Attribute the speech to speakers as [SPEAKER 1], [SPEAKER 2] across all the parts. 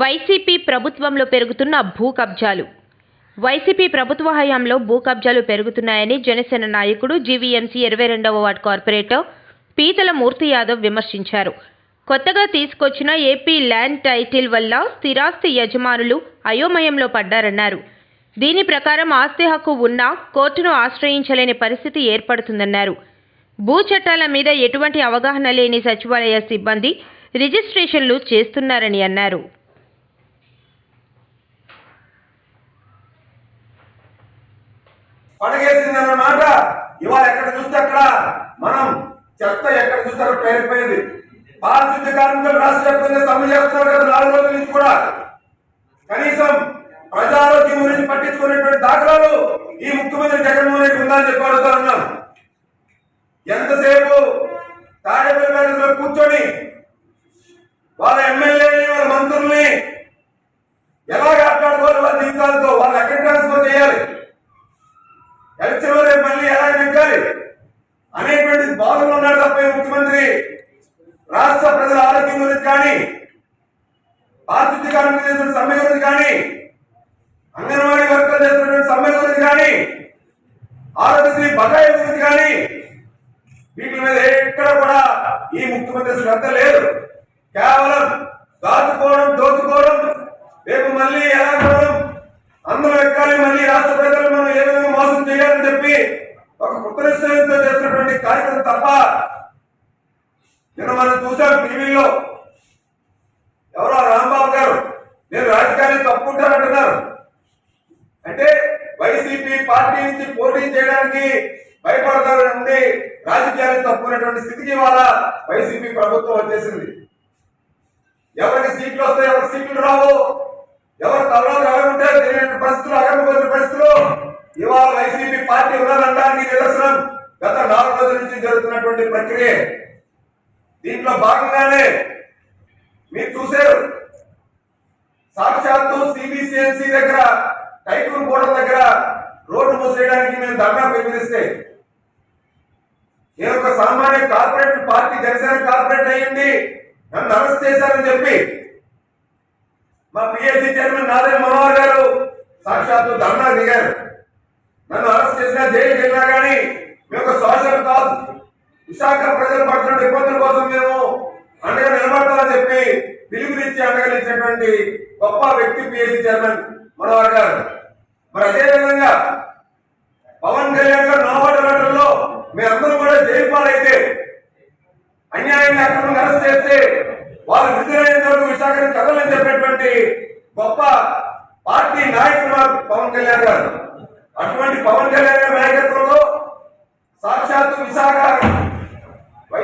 [SPEAKER 1] YCP ప్రభుత్వంలో పెరుగుతున్న భూ కబ్జాలు. వైసీపీ ప్రభుత్వ హయాంలో భూ కబ్జాలు పెరుగుతున్నాయని జనసేన నాయకుడు జీవీఎంసీ ఇరవై రెండవ వార్డు కార్పొరేటర్ పీతల మూర్తి యాదవ్ విమర్శించారు. కొత్తగా తీసుకొచ్చిన ఏపీ ల్యాండ్ టైటిల్ వల్ల స్థిరాస్తి యజమానులు అయోమయంలో పడ్డారన్నారు. దీని ప్రకారం ఆస్తి హక్కు ఉన్నా కోర్టును ఆశ్రయించలేని పరిస్థితి ఏర్పడుతుందన్నారు. భూ చట్టాల మీద ఎటువంటి అవగాహన లేని సచివాలయ సిబ్బంది రిజిస్ట్రేషన్లు చేస్తున్నారని అన్నారు.
[SPEAKER 2] పడగేసింది మాట ఇవాళ ఎక్కడ చూస్తే అక్కడ మనం చెత్త ఎక్కడ చూస్తారో పేరుపోయింది పారిశుద్ధ కార్మికులు రాష్ట్ర వ్యాప్తంగా సమ్మె చేస్తున్నారు కదా నాలుగు రోజుల నుంచి కూడా. కనీసం ప్రజారోగ్యం గురించి పట్టించుకునేటువంటి దాఖలాలు ఈ ముఖ్యమంత్రి జగన్మోహన్ రెడ్డి ఉందని చెప్పి అడుగుతా ఉన్నాం. ఎంతసేపు తాడేపల్లి కూర్చొని వాళ్ళ ఎమ్మెల్యేని వాళ్ళ మంత్రుల్ని ఎలాగ ఆట్లాడుకోవాలి వాళ్ళ జీవితాలతో? వాళ్ళు ఎక్కడ ట్రాన్స్ఫర్ చేయాలి? ఎలక్షన్ రేపు మళ్ళీ ఎలా నెగ్గాలి అనేటువంటి బాధలు ఉన్నాడు తప్ప ముఖ్యమంత్రి? రాష్ట్ర ప్రజల ఆరోగ్యం గురించి కానీ పారిశుద్ధ్య కార్మికులు చేసిన సమ్మె గురించి కానీ అంగన్వాడీ వర్కర్లు చేస్తున్నటువంటి సమ్మె గురించి కానీ ఆరోగ్యశ్రీ బకాయి గురించి కానీ వీటి మీద ఎక్కడ కూడా ఈ ముఖ్యమంత్రి శ్రద్ధ లేదు. కేవలం దాచుకోవడం దోచుకోవడం రేపు మళ్ళీ ఎలా ఒక కొత్త చేసినటువంటి కార్యక్రమం తప్ప నిన్న మనం చూసాం టీవీలో. ఎవరో రాంబాబు గారు నేను రాజకీయాన్ని తప్పుకుంటానంటున్నారు. అంటే వైసీపీ పార్టీ నుంచి పోటీ చేయడానికి భయపడతారు రాజకీయాన్ని తప్పుకునేటువంటి స్థితికి ఇవాళ వైసీపీ ప్రభుత్వం వచ్చేసింది. ఎవరికి సీట్లు వస్తాయి ఎవరికి సీట్లు రావు ఎవరు తర్వాత ఎలా ఉంటాయో తెలియని పరిస్థితులు అగమపోయిన పరిస్థితులు. ఇవాళ వైసీపీ పార్టీ ఉన్నదనడానికి నిదర్శనం గత నాలుగు రోజుల నుంచి జరుగుతున్నటువంటి ప్రక్రియ. దీంట్లో భాగంగానే మీరు చూశారు. సాక్షాత్తు సిబిసిఎన్సి దగ్గర టైకూన్ బోర్డు దగ్గర రోడ్డు మూసేయడానికి మేము ధర్నా పిలుపునిస్తే నేను ఒక సామాన్య కార్పొరేట్ పార్టీ జనసేన కార్పొరేట్ అయ్యింది నన్ను అరెస్ట్ చేశారని చెప్పి మా పిఎస్సి చైర్మన్ నారాయణ మనోహర్ గారు సాక్షాత్తు ధర్నా దిగారు. నన్ను అరెస్ట్ చేసినా జైలు వెళ్ళినా కానీ మేము ఒక సోషల్ కాజ్ విశాఖ ప్రజలు పడుతున్న ఇబ్బందుల కోసం మేము అండగా నిలబడతామని చెప్పి పిలుపునిచ్చి అండగలించినటువంటి గొప్ప వ్యక్తి పిఎస్సీ చైర్మన్ మనోహర్ గారు. మరి అదే విధంగా పవన్ కళ్యాణ్ గారు నోవాడ లెటర్లో మీరందరూ కూడా జైలు అన్యాయంగా అక్రమంగా అరెస్ట్ చేస్తే వాళ్ళు విడుదలైన వరకు విశాఖను కదలని చెప్పినటువంటి గొప్ప పార్టీ నాయకుడు పవన్ కళ్యాణ్ గారు. అటువంటి పవన్ కళ్యాణ్ గారి నాయకత్వంలో సాక్షాత్తు విశాఖ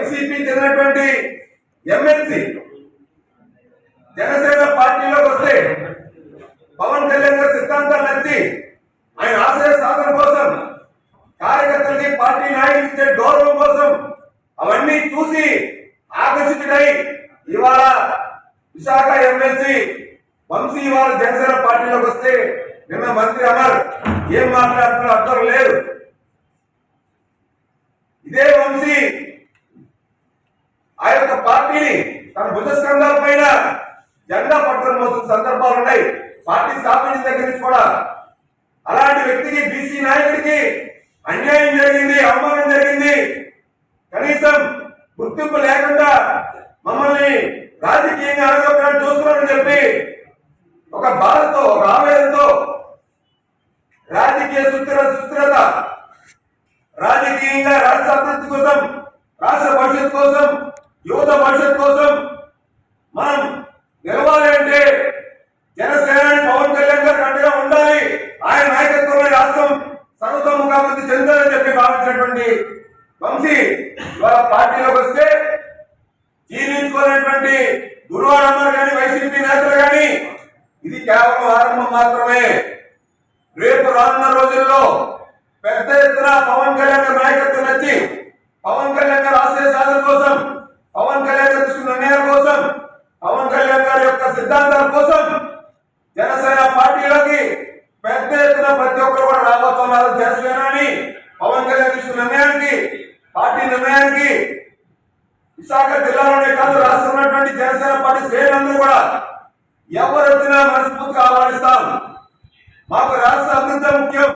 [SPEAKER 2] వైసీపీ చెందినటువంటి ఎమ్మెల్సీ జనసేన పార్టీలోకి వస్తే పవన్ కళ్యాణ్ గారి సిద్ధాంతాలు నచ్చి ఆయన ఆశయ సాధన కోసం కార్యకర్తలకి పార్టీ నాయకులు ఇచ్చే గౌరవం కోసం అవన్నీ చూసి ఆకర్షితుడై ఇవాళ విశాఖ ఎమ్మెల్సీ వంశీ ఇవాళ జనసేన పార్టీలోకి వస్తే నిన్న మంత్రి అమర్ ఏం మాట్లాడుతున్నారు అర్థం లేదు. ఇదే వంశీ ఆ యొక్క పార్టీని తన భుజస్కంధాల పైన జెండా పట్టుకొని మోస్తున్న సందర్భాలు ఉన్నాయి. పార్టీ స్థాపించిన దగ్గర నుంచి కూడా అలాంటి వ్యక్తికి బీసీ నాయకుడికి అన్యాయం జరిగింది అవమానం జరిగింది. కనీసం గుర్తింపు లేకుండా మమ్మల్ని రాజకీయంగా అడగొక్కని చూస్తున్నారని చెప్పి ఒక బాధతో ఒక ఆవేదనతో రాజకీయ సుస్థిర సుస్థిరత రాజకీయంగా రాష్ట్ర అభివృద్ధి కోసం రాష్ట్ర భవిష్యత్ కోసం యువత భవిష్యత్ కోసం మనం నిలవాలి అంటే జనసేన పవన్ కళ్యాణ్ గారికి అండగా ఉండాలి ఆయన నాయకత్వంలో ఈ రాష్ట్రం సర్వతోముఖాభివృద్ధి చెందాలని చెప్పి భావించినటువంటి వంశీ వాళ్ళ పార్టీలోకి వస్తే జీర్ణించుకోలేనటువంటి గురువారమ్మ కానీ వైసీపీ నేతలు కానీ ఇది కేవలం ఆరంభం మాత్రమే. రేపు రానున్న రోజుల్లో పెద్ద ఎత్తున పవన్ కళ్యాణ్ నాయకత్వం నచ్చి పవన్ కళ్యాణ్ గారు ఆశయ సాధన కోసం పవన్ కళ్యాణ్ గారు తీసుకున్న నిర్ణయాల కోసం పవన్ కళ్యాణ్ గారి యొక్క సిద్ధాంతాల కోసం జనసేన పార్టీలోకి పెద్ద ఎత్తున ప్రతి ఒక్కరు కూడా రాబోతున్నారు. జనసేన అని పవన్ కళ్యాణ్ తీసుకున్న నిర్ణయానికి పార్టీ నిర్ణయానికి విశాఖ జిల్లాలోనే కాదు రాష్ట్రంలో జనసేన పార్టీ శ్రేణులందరూ కూడా ఎవరు వచ్చినా మనస్ఫూర్తిగా ఆహ్వానిస్తాం. మాకు రాష్ట్ర అభివృద్ధి ముఖ్యం.